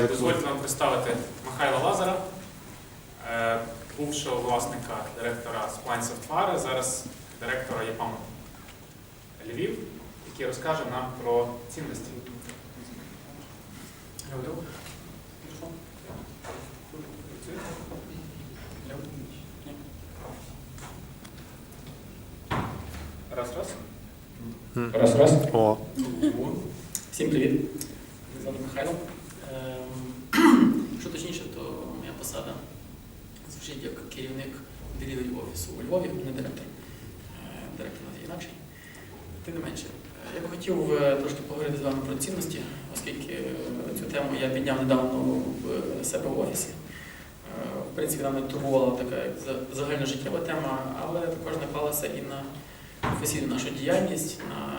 Е, Дозвольте нам представити Михайла Лазара, е, бувшого власника директора Spline Software, зараз директора ЄПАМ Львів, який розкаже нам про цінності. Раз, раз. Раз, раз. О, Всім привіт. Мене звати Михайло. Ем, Що точніше, то моя посада звучить як керівник делівері офісу у Львові, не директор. Е, Директор у нас інакший. Тим не менше, е, я би хотів е, трошки поговорити з вами про цінності, оскільки цю тему я підняв недавно в себе в офісі. В принципі, вона мене турбувала така загальножиттєва тема, але також наклалася і на професійну нашу діяльність, на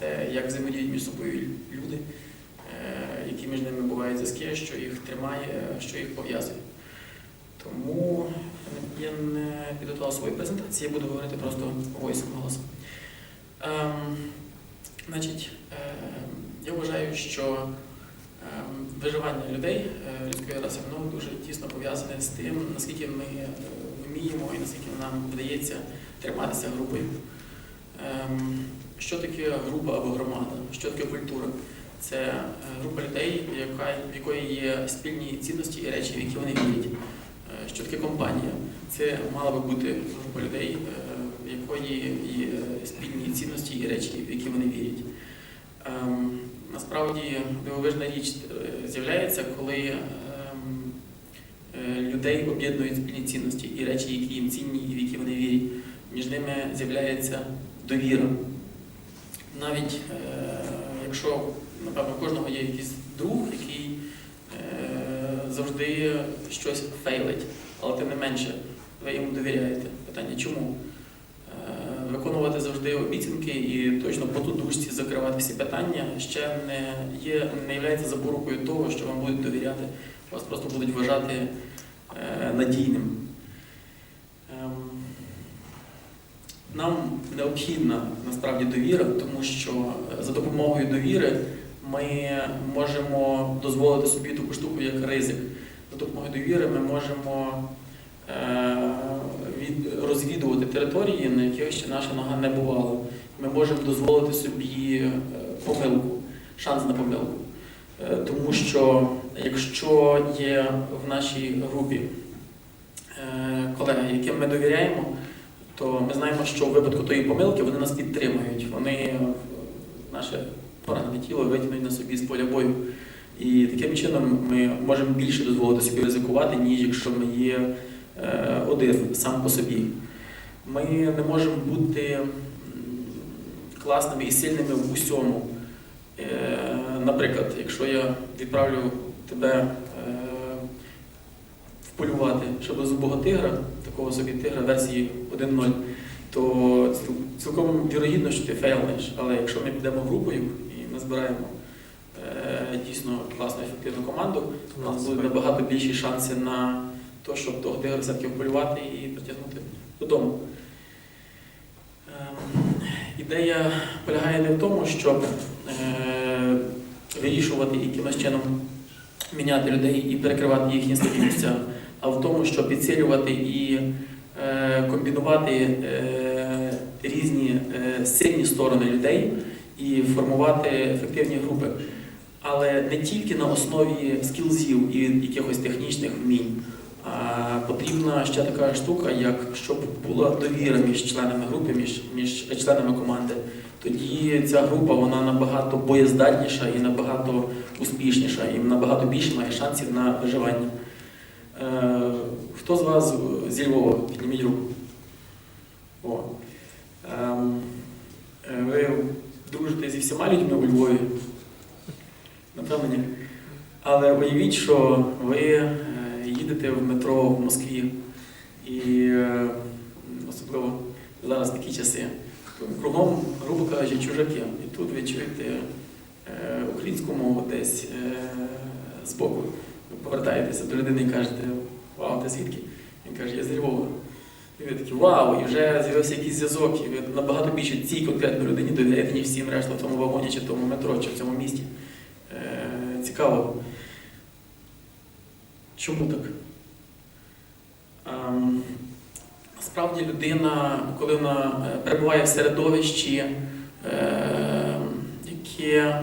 те, як взаємодіють між собою люди, між ними бувають зв'язки, що їх тримає, що їх пов'язує. Тому я не підготував свої презентації, я буду говорити просто войсом голосом. Ем, значить, ем, я вважаю, що ем, виживання людей е, людської раси воно дуже тісно пов'язане з тим, наскільки ми е, вміємо і наскільки нам вдається триматися групою. Ем, Що таке група або громада? Що таке культура? Це е, група людей, яка, в якої є спільні цінності і речі, в які вони вірять. Е, Що таке компанія? Це мала би бути група людей, е, в якої є спільні цінності і речі, в які вони вірять. Ем, Насправді дивовижна річ з'являється, коли ем, людей об'єднують спільні цінності і речі, які їм цінні і в які вони вірять. Між ними з'являється довіра. Навіть якщо, напевно, у кожного є якийсь друг, який е, завжди щось фейлить, але тим не менше, ви йому довіряєте. Питання чому? Е, виконувати завжди обіцянки і точно по тудушці закривати всі питання ще не є, не є запорукою того, що вам будуть довіряти, вас просто будуть вважати е, надійним. Ем, нам необхідна насправді довіра, тому що за допомогою довіри ми можемо дозволити собі таку штуку, як ризик. За допомогою довіри ми можемо е, розвідувати території, на яких ще наша нога не бувала. Ми можемо дозволити собі е, помилку, шанс на помилку. Е, Тому що якщо є в нашій групі колеги, яким ми довіряємо, то ми знаємо, що в випадку тої помилки вони нас підтримують. Вони наше поранене тіло витягнуть на собі з поля бою. І таким чином ми можемо більше дозволити собі ризикувати, ніж якщо ми є е, один сам по собі. Ми не можемо бути класними і сильними в усьому. Е, Наприклад, якщо я відправлю тебе е, вполювати шаблезубого тигра, такого собі тигра версії 1.0, то цілком вірогідно, що ти фейлнеш. Але якщо ми підемо групою і назбираємо е, дійсно класну ефективну команду, у нас будуть набагато більші шанси на те, щоб того тигра все-таки вполювати і притягнути додому. Ем, Ідея полягає не в тому, щоб е, вирішувати якимось чином міняти людей і перекривати їхні слабкі місця, а в тому, щоб підсилювати і е, комбінувати різні сильні сторони людей і формувати ефективні групи. Але не тільки на основі скілзів і якихось технічних вмінь, а потрібна ще така штука, як щоб була довіра між членами групи, між, між членами команди. Тоді ця група вона набагато боєздатніша і набагато успішніша, і набагато більше має шансів на виживання. Е, хто з вас зі Львова? Підніміть руку. О. Ем, е, ви дружите зі всіма людьми у Львові? Напевно, ні. Але уявіть, що ви е, їдете в метро в Москві, і е, особливо зараз такі часи. Кругом, грубо кажучи, чужаки. І тут ви чуєте е, українську мову десь збоку. Ви повертаєтеся до людини і кажете, вау, ти звідки? Він каже, я з Львова. І ви такі, вау, і вже з'явився якийсь зв'язок, і ви набагато більше цій конкретній людині довіряєте, ніж всім решта в тому вагоні, чи в тому метро, чи в цьому місті. Е, цікаво. Чому так? Ем, Насправді людина, коли вона е, перебуває в середовищі, е, яке е,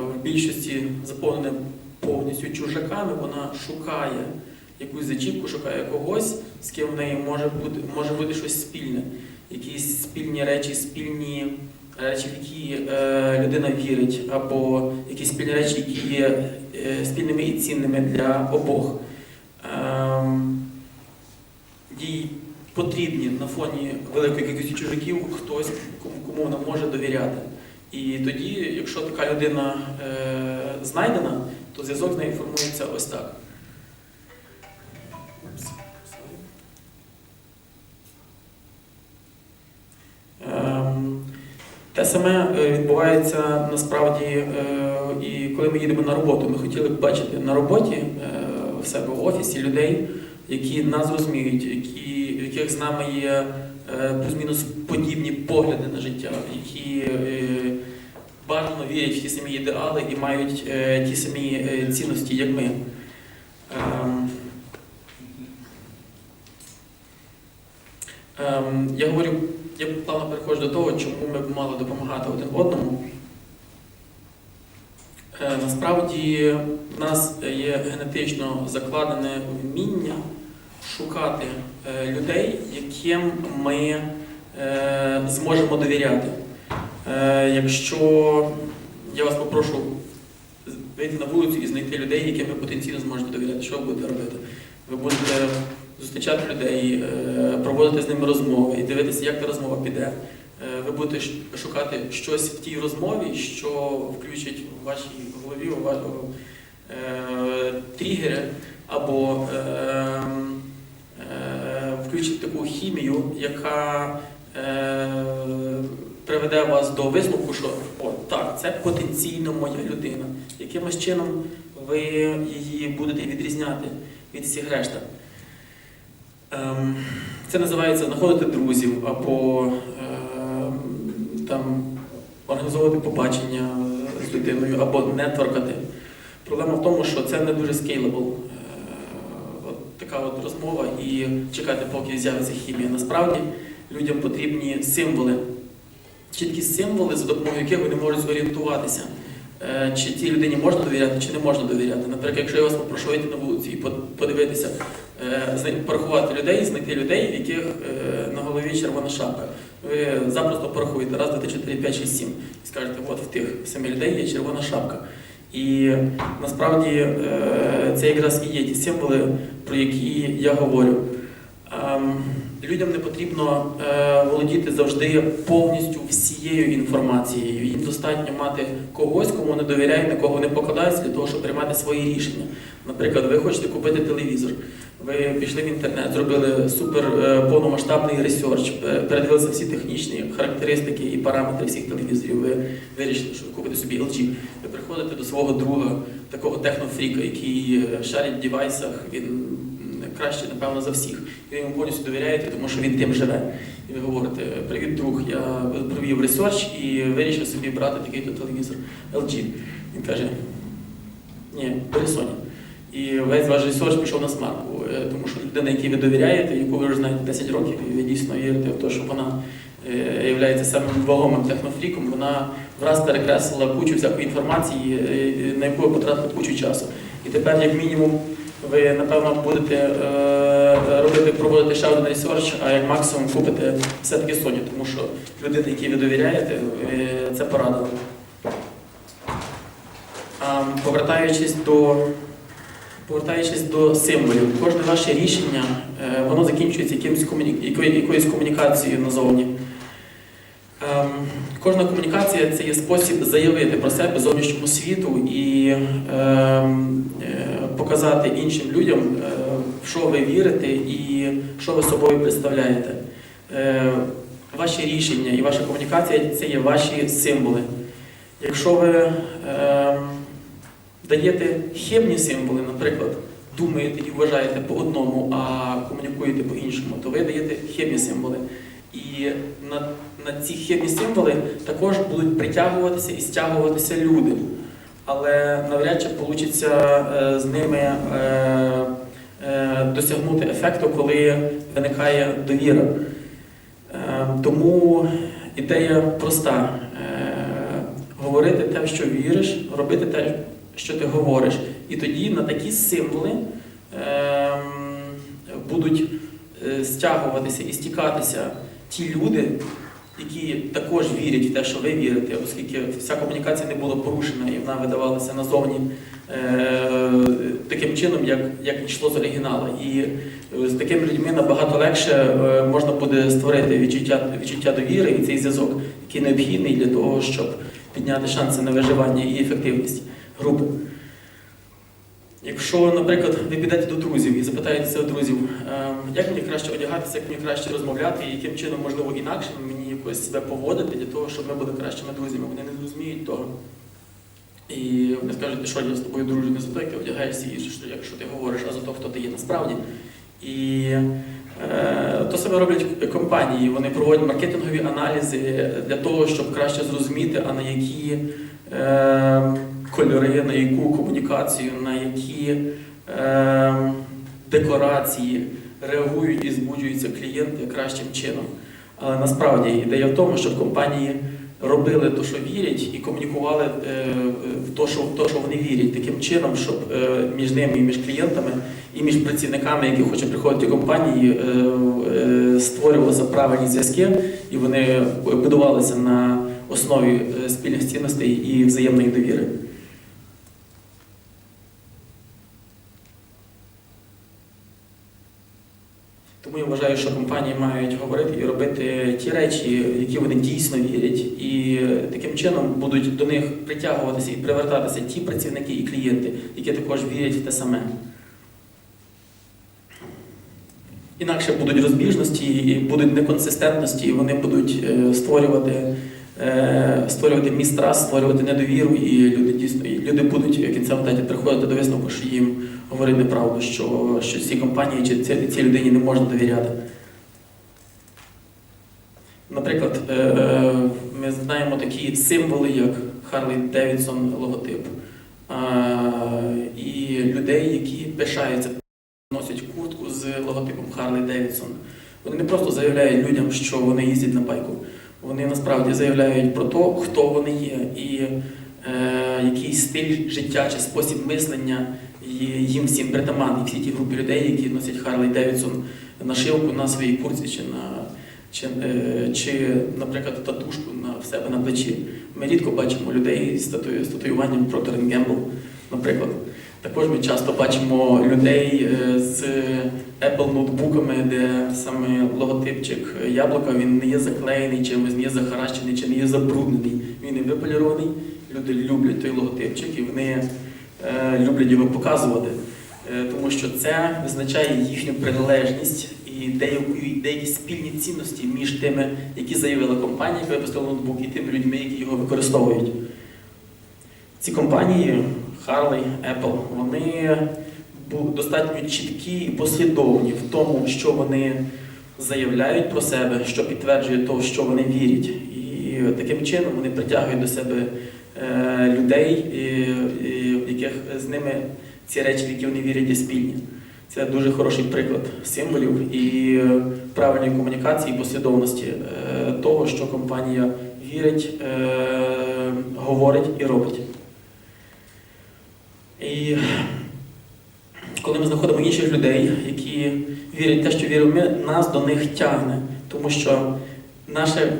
в більшості заповнене повністю чужаками, вона шукає якусь зачіпку, шукає когось, з ким в неї може бути, може бути щось спільне, якісь спільні речі, спільні речі, в які е, людина вірить, або якісь спільні речі, які є е, спільними і цінними для обох. Ем, їй потрібні на фоні великої кількості чужаків хтось, кому вона може довіряти. І тоді, якщо така людина е, знайдена, то зв'язок з нею формується ось так. Саме е, відбувається насправді, е, і коли ми їдемо на роботу. Ми хотіли б бачити на роботі е, в себе в офісі людей, які нас розуміють, які, в яких з нами є плюс-мінус подібні погляди на життя, які бажано вірять в ті самі ідеали і мають ті самі цінності, як ми. Ем, ем, Я говорю, я плавно переходжу до того, чому ми б мали допомагати один одному. Е, Насправді в нас є генетично закладене вміння шукати е, людей, яким ми е, зможемо довіряти. Якщо я вас попрошу вийти на вулицю і знайти людей, яким ви потенційно зможете довіряти, що ви будете робити? Ви будете зустрічати людей, проводити з ними розмови і дивитися, як та розмова піде. Е, Ви будете шукати щось в тій розмові, що включить в вашій голові у ва- у, е, тригери або е, е, включить таку хімію, яка е, приведе вас до висновку, що о, так, це потенційно моя людина. Якимось чином ви її будете відрізняти від всіх решта. Ем, Це називається знаходити друзів або там, організовувати побачення з людиною або нетворкати. Проблема в тому, що це не дуже. Е, От така от розмова і чекати, поки з'явиться хімія. Насправді людям потрібні символи, чіткі символи, за допомогою яких вони можуть зорієнтуватися. Е, Чи тій людині можна довіряти, чи не можна довіряти. Наприклад, якщо я вас попрошу вийти на вулицю і подивитися, е, порахувати людей, знайти людей, в яких е, на голові червона шапка. Ви запросто порахуєте раз, два, три, чотири, п'ять, шість, сім. І скажете, от в тих самих людей є червона шапка. І насправді це якраз і є ті символи, про які я говорю. Людям не потрібно е, володіти завжди повністю всією інформацією. Їм достатньо мати когось, кому вони довіряють, на кого вони покладаються для того, щоб приймати свої рішення. Наприклад, ви хочете купити телевізор. Ви пішли в інтернет, зробили супер е, повномасштабний ресерч, пе- передивилися всі технічні характеристики і параметри всіх телевізорів. Ви вирішили, що ви купите собі LG. Ви приходите до свого друга, такого технофріка, який е, шарить в девайсах, він краще, напевно, за всіх. Ви йому повністю довіряєте, тому що він тим живе. І ви говорите, привіт, друг, я провів ресерч і вирішив собі брати такий-то телевізор LG. Він каже, ні, бери Sony. І весь ваш ресурс пішов на смарку, Е, тому що людина, якій ви довіряєте, яку ви вже знаєте 10 років, і ви дійсно вірите в те, що вона е, є самим вагомим технофріком, вона враз перекреслила кучу всякої інформації, е, на яку ви кучу часу. І тепер, як мінімум, ви напевно будете е, робити, проводити ще один ресерч, а як максимум купите все-таки Sony, тому що людина, якій ви довіряєте, це порадила. А, повертаючись до Повертаючись до символів, кожне ваше рішення е, воно закінчується якимось комуні... якоюсь комунікацією назовні. Ем, Кожна комунікація це є спосіб заявити про себе зовнішньому світу і ем, е, показати іншим людям, е, в що ви вірите і що ви собою представляєте. Е, Ваші рішення і ваша комунікація це є ваші символи. Якщо ви ем, даєте хибні символи, наприклад, думаєте і вважаєте по одному, а комунікуєте по-іншому, то ви даєте хибні символи. І на, на ці хибні символи також будуть притягуватися і стягуватися люди. Але навряд чи вийде з ними е, е, досягнути ефекту, коли виникає довіра. Е, Тому ідея проста: говорити те, в що віриш, робити те, що ти говориш. І тоді на такі символи будуть стягуватися і стікатися ті люди, які також вірять в те, що ви вірите, оскільки вся комунікація не була порушена і вона видавалася назовні е, таким чином, як, як йшло з оригіналу. І е, з такими людьми набагато легше е, можна буде створити відчуття, відчуття довіри і цей зв'язок, який необхідний для того, щоб підняти шанси на виживання і ефективність групи. Якщо, наприклад, ви підете до друзів і запитаєтеся у друзів, ем, як мені краще одягатися, як мені краще розмовляти, і яким чином, можливо, інакше мені якось себе поводити для того, щоб ми були кращими друзями, вони не зрозуміють того. І вони скажуть, «Ти що я з тобою дружу не за те, як ти одягаєшся, і що, якщо ти говориш, а за те, хто ти є насправді. І е, то себе роблять компанії, вони проводять маркетингові аналізи для того, щоб краще зрозуміти, а на які е, кольори, на яку комунікацію, на які е, декорації реагують і збуджуються клієнти кращим чином. Але насправді ідея в тому, щоб компанії робили те, що вірять, і комунікували е, в те, що, що вони вірять, таким чином, щоб е, між ними і між клієнтами, і між працівниками, які хочуть приходити в компанії, е, е, створювалися правильні зв'язки, і вони будувалися на основі е, спільних цінностей і взаємної довіри. Тому я вважаю, що компанії мають говорити і робити ті речі, які вони дійсно вірять, і таким чином будуть до них притягуватися і привертатися ті працівники і клієнти, які також вірять в те саме. Інакше будуть розбіжності і будуть неконсистентності, і вони будуть е, створювати, створювати містрас, створювати недовіру, і люди дійсно і люди будуть в етапі приходити до висновку, що їм говорить неправду, що, що цій компанії чи цій, цій людині не можна довіряти. Наприклад, е, ми знаємо такі символи, як Харлі Девідсон логотип, е, і людей, які пишаються, носять куртку з логотипом Харлі Девідсон. Вони не просто заявляють людям, що вони їздять на байку. Вони насправді заявляють про те, хто вони є, і е, який стиль життя чи спосіб мислення їм всім притаманний. Всі ті групи людей, які носять Харлі Девідсон нашивку на своїй курці чи на чи, е, чи, наприклад, татушку на в себе на плечі. Ми рідко бачимо людей з, тату, з татуюванням Procter Gamble, наприклад. Також ми часто бачимо людей е, з Apple ноутбуками, де саме логотипчик яблука він не є заклеєний чимось, не є захаращений чи не є забруднений. Він і виполірований. Люди люблять той логотипчик і вони е, люблять його показувати, е, тому що це визначає їхню приналежність і деякі спільні цінності між тими, які заявила компанія, яка випустила ноутбук, і тими людьми, які його використовують. Ці компанії, Harley, Apple, вони достатньо чіткі і послідовні в тому, що вони заявляють про себе, що підтверджує те, що вони вірять. І таким чином вони притягують до себе е, людей, в яких з ними ці речі, в які вони вірять, є спільні. Це дуже хороший приклад символів і правильної комунікації, і послідовності е, того, що компанія вірить, е, говорить і робить. І коли ми знаходимо інших людей, які вірять в те, що віримо ми, нас до них тягне, тому що наше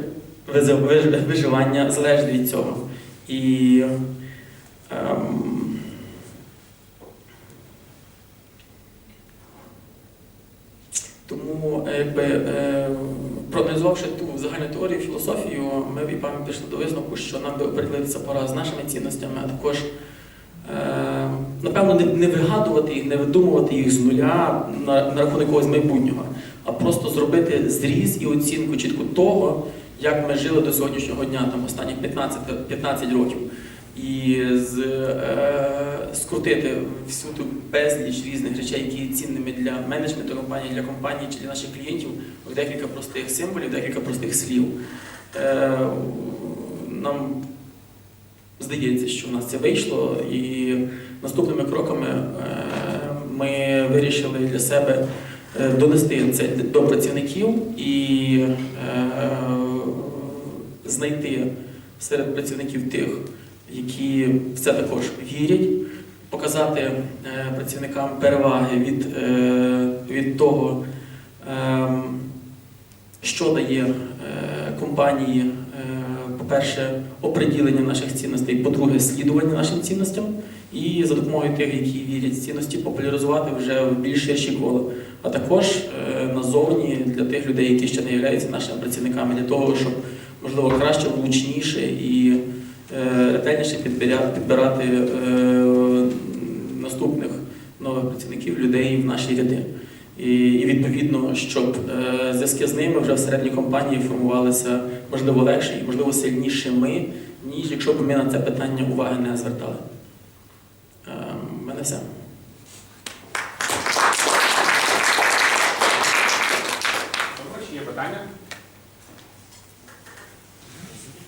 виживання залежить від цього. І ем, тому, е, якби, е, проаналізувавши ту загальну теорію, філософію, ми в ІПАМі пішли до висновку, що нам би оприділитися пора з нашими цінностями, а також напевно, не, вигадувати їх, не видумувати їх з нуля на, рахунок якогось майбутнього, а просто зробити зріз і оцінку чітку того, як ми жили до сьогоднішнього дня, там останні 15, 15 років. І з, е, скрутити всю ту безліч різних речей, які є цінними для менеджменту компанії, для компанії чи для наших клієнтів, в декілька простих символів, декілька простих слів. Е, нам здається, що в нас це вийшло, і наступними кроками е, ми вирішили для себе е, донести це до працівників і е, знайти серед працівників тих, які в це також вірять, показати працівникам переваги від, від того, ем, що дає компанії, по-перше, оприділення наших цінностей, по-друге, слідування нашим цінностям, і за допомогою тих, які вірять цінності, популяризувати вже в більш ширші кола. А також е, назовні для тих людей, які ще не являються нашими працівниками, для того, щоб можливо краще, влучніше і е, ретельніше підбирати, е, наступних нових працівників, людей в наші ряди. І, відповідно, щоб е, зв'язки з ними вже всередині компанії формувалися можливо легше і можливо сильніше ми, ніж якщо б ми на це питання уваги не звертали. Е, в мене все. Чи є питання?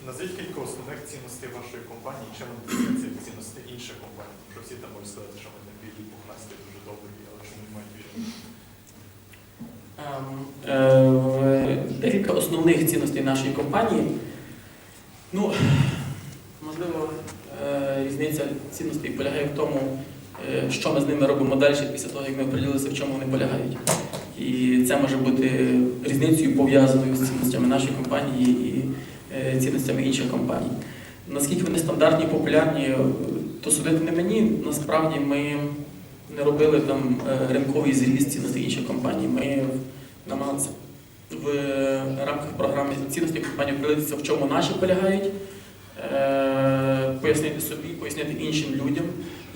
Назвіть кілька основних цінностей вашої компанії, чим вони від інших компаній. Тому що всі там можуть сказати, що вони білі, пухнасті, дуже добрі, але що вони мають віру. Ем, е, Основних цінностей нашої компанії. Ну, можливо, е, різниця цінностей полягає в тому, е, що ми з ними робимо далі після того, як ми приділилися, в чому вони полягають. І це може бути різницею пов'язаною з цінностями нашої компанії і е, цінностями інших компаній. Наскільки вони стандартні, популярні, е, то судити не мені. Насправді ми не робили там ринковий зріст цінностей інших компаній. Ми намагалися в рамках програми цінностей компанії подивитися, в чому наші полягають, е, пояснити собі, пояснити іншим людям,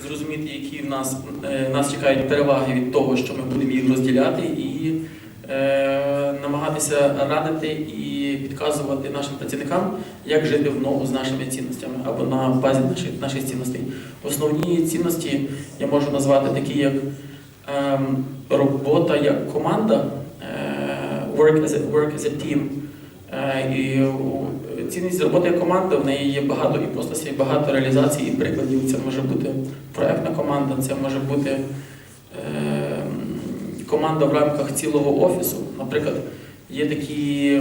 зрозуміти, які в нас, е, нас чекають переваги від того, що ми будемо їх розділяти, і е, намагатися радити і підказувати нашим працівникам, як жити в ногу з нашими цінностями або на базі наших, наших цінностей. Основні цінності я можу назвати такі, як ем, робота як команда, work as a, work as a team. Е, і цінність роботи як команда, в неї є багато іпостасів, багато реалізацій і прикладів. Це може бути проектна команда, це може бути ем, команда в рамках цілого офісу. Наприклад, є такі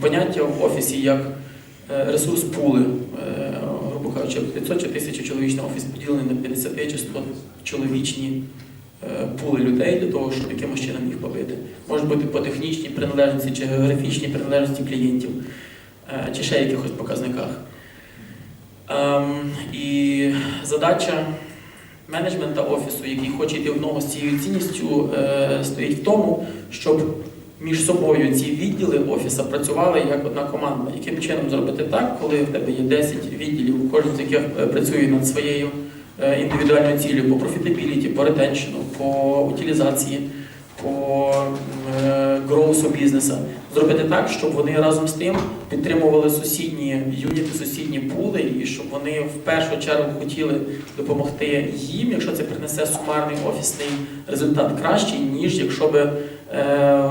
поняття в офісі, як е, ресурс пули. Е, грубо кажучи, 500 чи 1000 чоловічний офіс поділений на 50 чи 100 чоловічні е, пули людей для того, щоб якимось чином їх побити. Може бути по технічній приналежності чи географічній приналежності клієнтів, е, чи ще якихось показниках. Ем, І задача менеджмента офісу, який хоче йти в ногу з цією цінністю, е, стоїть в тому, щоб між собою ці відділи офісу працювали як одна команда. Яким чином зробити так, коли в тебе є 10 відділів, кожен з яких е, працює над своєю е, індивідуальною цілею по профітабіліті, по ретеншену, по утилізації, по е, гроусу бізнесу. Зробити так, щоб вони разом з тим підтримували сусідні юніти, сусідні пули, і щоб вони в першу чергу хотіли допомогти їм, якщо це принесе сумарний офісний результат кращий, ніж якщо би е,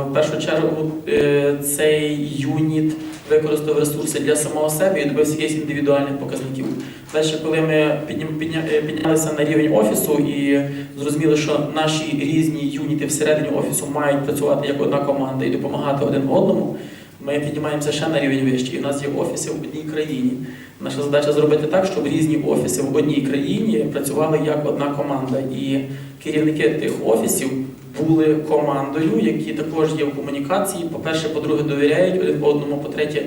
в першу чергу е, цей юніт використав ресурси для самого себе і добився якихось індивідуальних показників. Далі, коли ми е, піднялися на рівень офісу і зрозуміли, що наші різні юніти всередині офісу мають працювати як одна команда і допомагати один одному, ми піднімаємося ще на рівень вищий. В нас є офіси в одній країні. Наша задача зробити так, щоб різні офіси в одній країні працювали як одна команда. І керівники тих офісів були командою, які також є в комунікації. По-перше, по-друге, довіряють один одному. По-третє,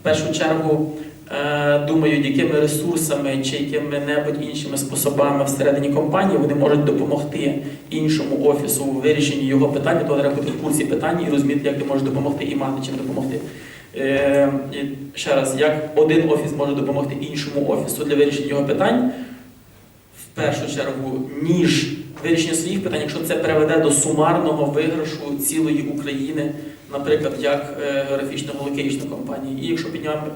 в першу чергу е, думають, якими ресурсами чи якими-небудь іншими способами всередині компанії вони можуть допомогти іншому офісу у вирішенні його питань, то треба бути в курсі питань і розуміти, як ти можеш допомогти і мати чим допомогти. Е, ще раз, як один офіс може допомогти іншому офісу для вирішення його питань, в першу чергу, ніж вирішення своїх питань, якщо це приведе до сумарного виграшу цілої України, наприклад, як е, географічного локейшна компанії. І якщо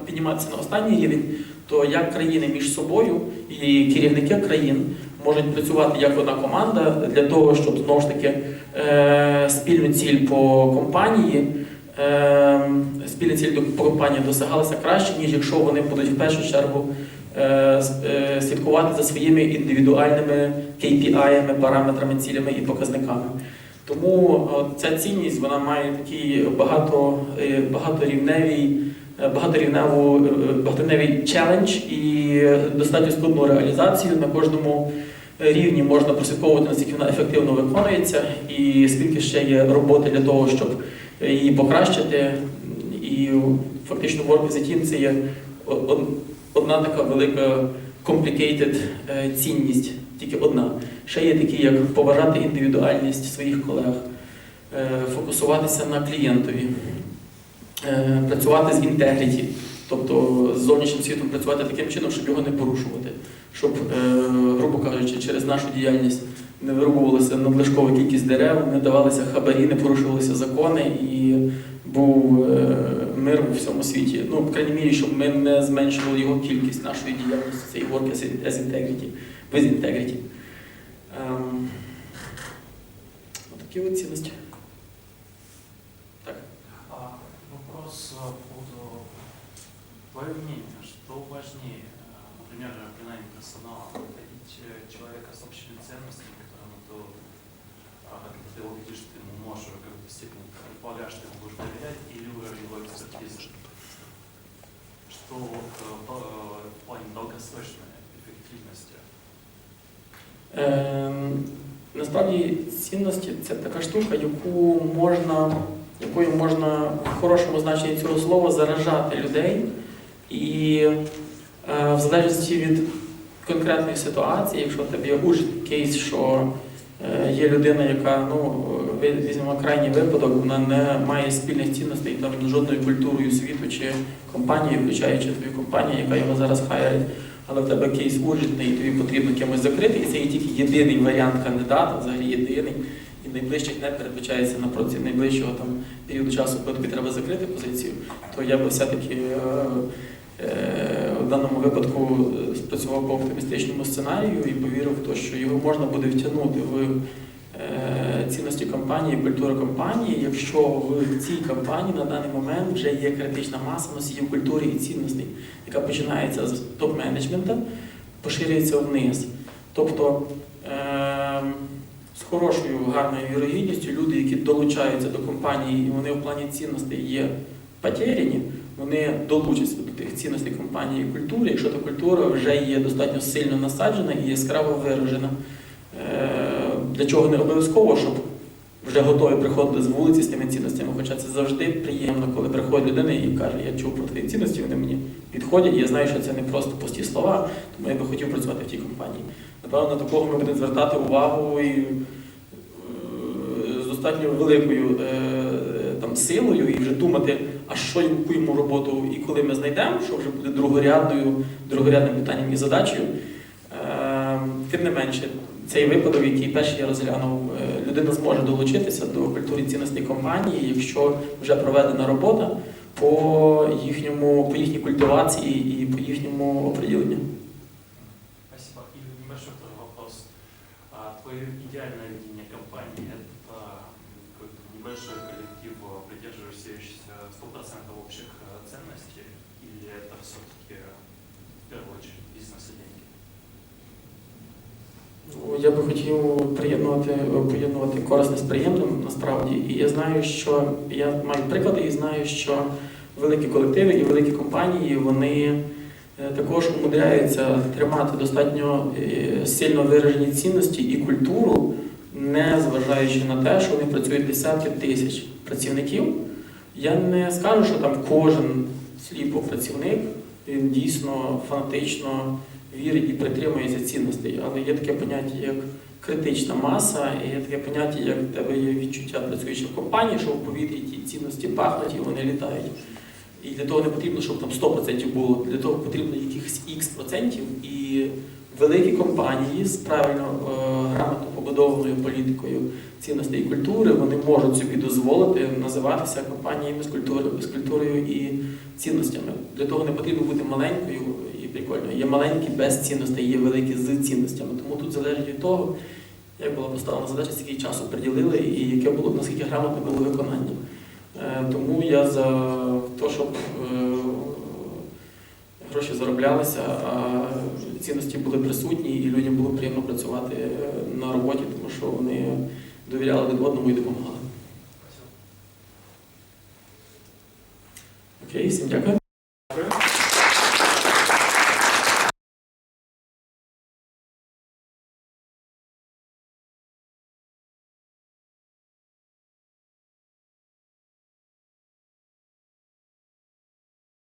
підніматися на останній рівень, то як країни між собою і керівники країн можуть працювати як одна команда для того, щоб знову ж таки е, спільну ціль по компанії. Е, Спільна ціль до- компанії досягалася краще, ніж якщо вони будуть в першу чергу е, е, слідкувати за своїми індивідуальними KPI, параметрами, цілями і показниками. Тому е, ця цінність вона має такий багато, багаторівневий, багаторівневу, багаторівневий челендж і достатньо складну реалізацію на кожному рівні можна прослідковувати, наскільки вона ефективно виконується, і скільки ще є роботи для того, щоб її покращити. І фактично Work це є одна така велика complicated е, цінність, тільки одна. Ще є такі, як поважати індивідуальність своїх колег, е, фокусуватися на клієнтові, е, працювати з інтегріті, тобто з зовнішнім світом працювати таким чином, щоб його не порушувати, щоб, грубо кажучи, через нашу діяльність не вирубувалася надлишкова кількість дерев, не давалися хабарі, не порушувалися закони і був е, мир у всьому світі. Ну, в крайній мірі, щоб ми не зменшували його кількість нашої діяльності, цей work as integrity, with integrity. Ем, Отакі от цінності. Так. А, Вопрос по поводу твое мнение, что важнее, например, при персонала, э, человека с общими ценностями, а, когда ты его видишь, ты ему можешь как бы степени предполагаешь, что ты ему будешь доверять, или уже его экспертиза. Что вот э, по- э, в плане долгосрочной эффективности Ем, насправді цінності це така штука, яку можна, якою можна в хорошому значенні цього слова заражати людей. І е, в залежності від конкретної ситуації, якщо в тебе є уж кейс, що е, є людина, яка ну візьмемо крайній випадок, вона не має спільних цінностей там жодною культурою світу чи компанією, включаючи твою компанію, яка його зараз хайрить але в тебе кейс ургентний, і тобі потрібно кимось закрити, і це є тільки єдиний варіант кандидата, взагалі єдиний. І найближчих не передбачається на протязі найближчого там періоду часу, коли тобі треба закрити позицію, то я би все-таки е, е, в даному випадку спрацював по оптимістичному сценарію і повірив в те, що його можна буде втягнути в е, цінності компанії, культуру компанії, якщо в цій компанії на даний момент вже є критична маса носіїв культури і цінностей яка починається з топ-менеджмента, поширюється вниз. Тобто ем, з хорошою, гарною вірогідністю люди, які долучаються до компанії, і вони в плані цінностей є потеряні, вони долучаться до тих цінностей компанії і культури, якщо та культура вже є достатньо сильно насаджена і яскраво виражена. Е, Для чого не обов'язково, щоб вже готові приходити з вулиці з тими цінностями, хоча це завжди приємно, коли приходить людина і каже, я чув про твої цінності, вони мені підходять, і я знаю, що це не просто пусті слова, тому я би хотів працювати в тій компанії. Напевно, на такого ми будемо звертати увагу і е, з достатньо великою силою і вже думати, а що яку йому роботу і коли ми знайдемо, що вже буде другорядною, другорядним питанням і задачею. Е, Тим не менше, цей випадок, який перший я розглянув, е, людина зможе долучитися до культури цінностей компанії, якщо вже проведена робота по їхньому, по їхній культивації і по їхньому оприділенню. Спасибо. И небольшой второй вопрос. А твое 100% общих ценностей, или это все-таки в первую очередь бизнес и деньги? Ну, Я би хотів приєднувати, поєднувати корисне з приємним насправді. І я знаю, що я маю приклади і знаю, що великі колективи і великі компанії вони е, також умудряються тримати достатньо е, сильно виражені цінності і культуру, не зважаючи на те, що вони працюють десятки тисяч працівників. Я не скажу, що там кожен сліпо працівник він дійсно фанатично вірить і притримується цінностей, але є таке поняття, як критична маса, і є таке поняття, як в тебе є відчуття працюючи в компанії, що в повітрі ті цінності пахнуть і вони літають. І для того не потрібно, щоб там 100% було, для того потрібно якихось X процентів. І великі компанії з правильно е, грамотно побудованою політикою цінностей і культури вони можуть собі дозволити називатися компаніями з культурою, з культурою і цінностями. Для того не потрібно бути маленькою і прикольною. Є маленькі без цінностей, є великі з цінностями. Тому тут залежить від того, як була поставлена задача, скільки часу приділили і яке було наскільки грамотне було виконання. Е, Тому я за те, щоб е, гроші зароблялися, а цінності були присутні, і людям було приємно працювати е, на роботі, тому що вони довіряли один одному і допомагали. Окей, всім дякую.